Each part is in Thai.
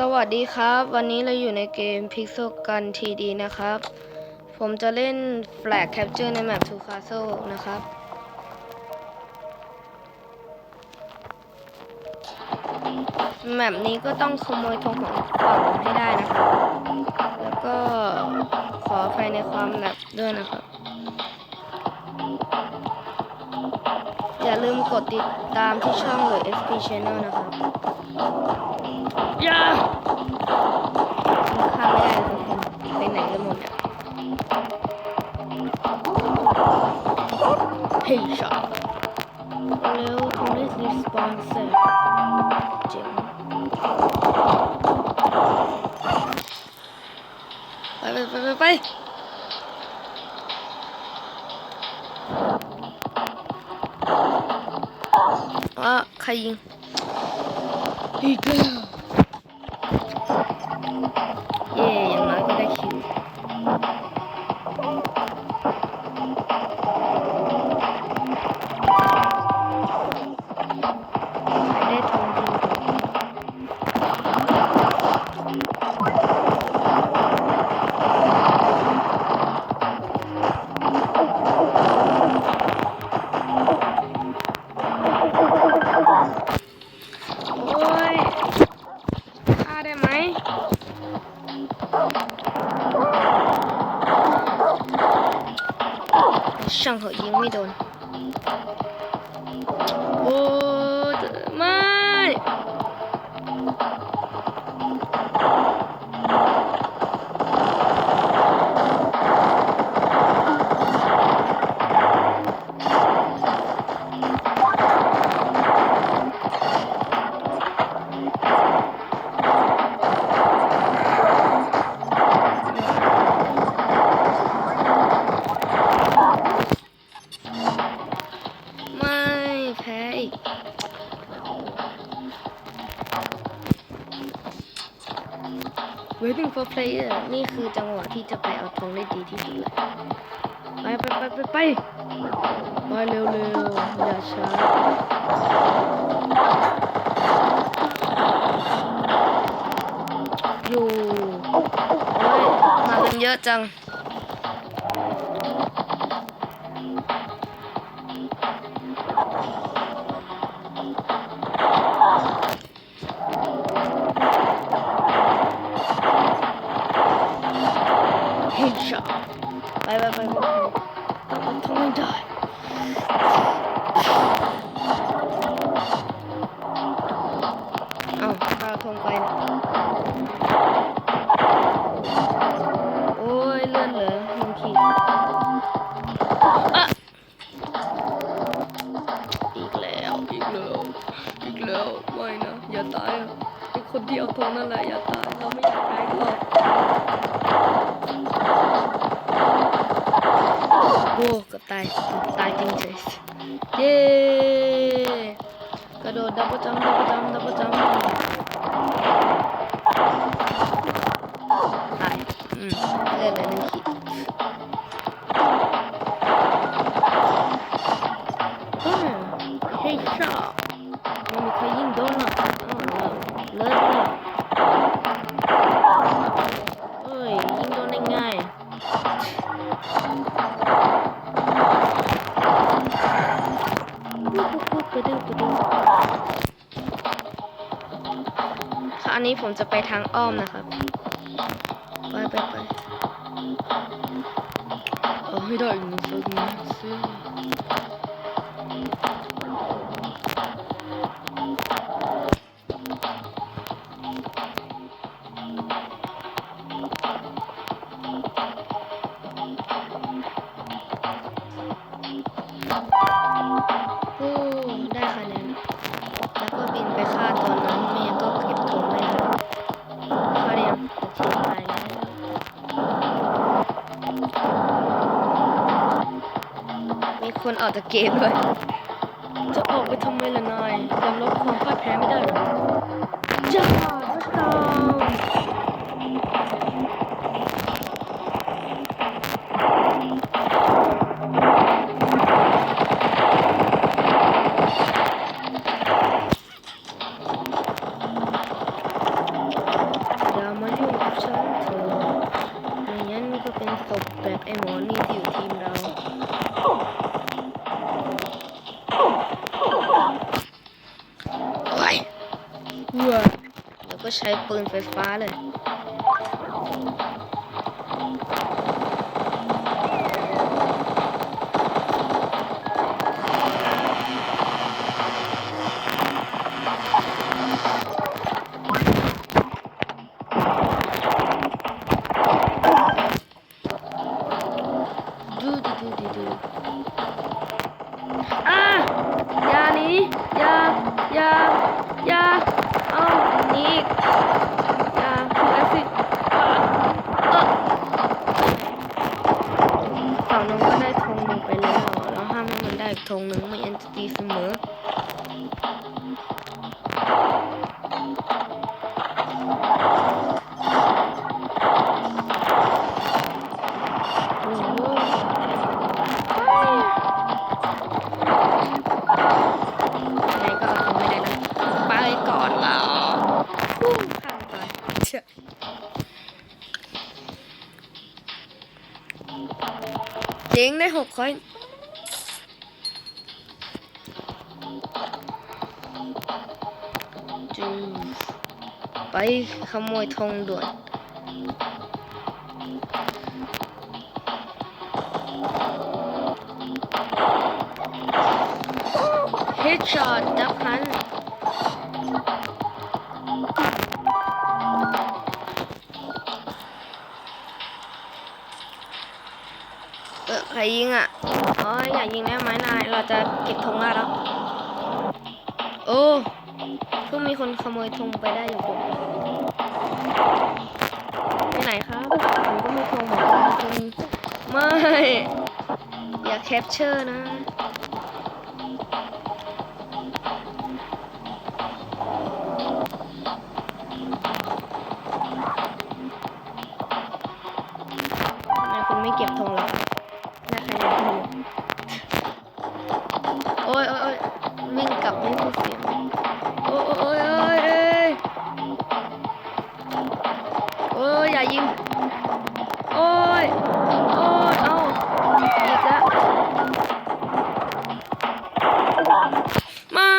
สวัสดีครับ วันนี้เราอยู่ในเกม Pixel Gun TD นะครับ ผมจะเล่น Flag Capture ในแมป Two Castle นะครับ แมปนี้ก็ต้องขโมยธงของฝั่งให้ได้นะครับ แล้วก็ขอภัยในความแลบด้วยนะครับ อย่าลืมกดติดตามที่ช่องหรือ SP Channel นะครับ อย่าข้ามไม่ได้เลยทุกคนไปไหนกันหมดเนี่ยเฮ้ยช็อตเร็วทำได้รีสปอนเซอร์เจ๋งไปไปไปไปไปอะใครยิงอีกแล้ว waiting for player นี่คือจังหวะที่จะไปเอาธงได้ดีที่สุดเลยไปไปไปไปไปไปเร็วเร็วอย่าช้าอยู่โอ้ยมากันเยอะจัง นั่นแหละอย่าตายเราไม่อยากตายหรอกโอ้ก็ตายตายจริงเฉยเย้กระโดดดับเบิลจัมดับเบิลจัมดับเบิลจัมตายอืมเล่นเลยหนึ่ ผมจะไปทางอ้อมนะครับ ไปไปไปเอาให้ได้อีกหนึ่งสักนิดสิโออกจากเกมด้วย จะออกไปทำไมล่ะนายยอมรับความพ่ายแพ้ไม่ได้หรอจ้าพระจ้าอย่ามายุ่งกับฉันเถอะไม่งั้นก็เป็นศพแบบไอ้หมอนี่ที่ แล้วก็ใช้ปืนไฟ อ่าถูกแอซิดอะเออฝั่งนู้นก็ได้ธงหนึ่งไปแล้วเราห้ามให้มันได้อีกธงหนึ่งไม่งั้นจะตีเสมอ เจ๋งได้หกคอยจูไปขโมยธงด่วนเฮดช็อตดับพัน ใครยิงอะอ๋ออย่ายิงได้ไหมนาย เราจะเก็บธงได้แล้ว โอ้เพิ่งมีคนขโมยธงไปได้อยู่ผมไปไหนครับผมก็มีธงเหมือนกันคุณไม่ อย่าแคปเชอร์นะ กลับไม่พูดเสียงโอ้ยโอ้ยโอ้ยเอ้ยโอ้ยอย่ายิง โอ้ย โอ้ย เอ้าอีกแล้วไม่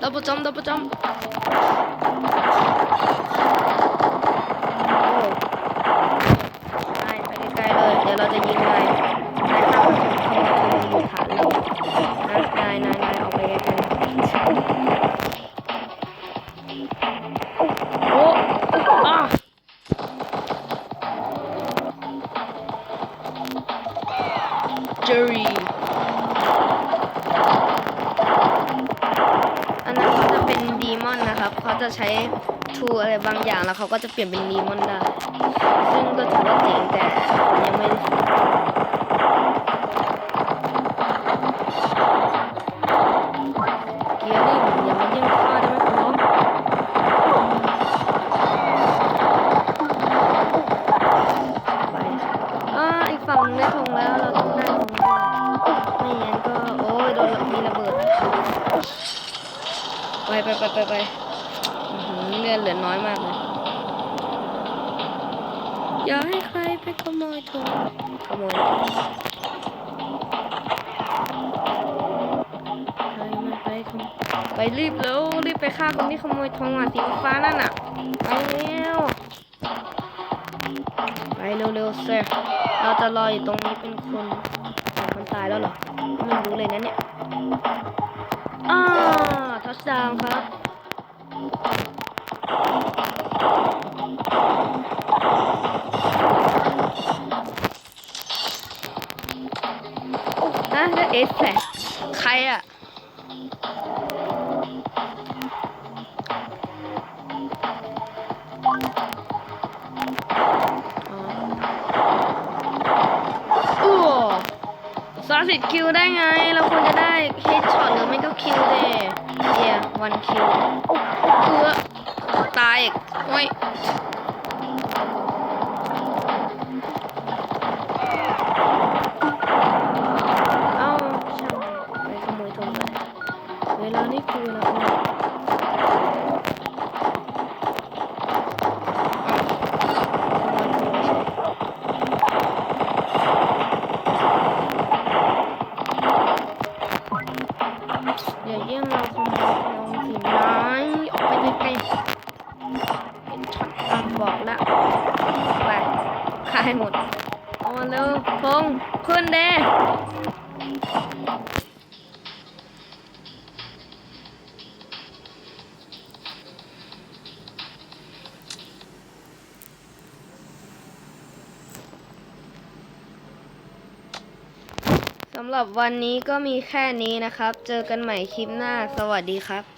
ดับเบิลจัมดับเบิลจัมนายไปไกลๆเลย เดี๋ยวเราจะยิงนายนาย เจอรี่อันนั้นเขาจะเป็นดีมอนนะครับ เขาจะใช้ทูอะไรบางอย่างแล้วเขาก็จะเปลี่ยนเป็นดีมอนได้ ซึ่งก็ถือว่าเจ๋งแต่ยังไม่ ไปไปไปไปไปเลือดเหลือน้อยมากเลยอย่าให้ใครไปขโมยธงขโมยใครมันไปขโมยไปรีบแล้วรีบไปฆ่าคนที่ขโมยธงอะสีฟ้านั่นอะไปเร็วไปเร็วๆเซ่เราจะรออยู่ตรงนี้เป็นคนคนตายแล้วเหรอไม่รู้เลยนะเนี่ยอ่า ทัชดาวครับนะแล้วเอสแฟใครอะอ๋ออู้สามสิบคิวได้ไง เราควรจะได้เฮดช็อตหรือไม่ก็คิวเลยเดีย เนี่ยวันคิวเอือตายอีกโอ้ยำหรับวันนี้ก็มีแค่นี้นะครับ เจอกันใหม่คลิปหน้า สวัสดีครับ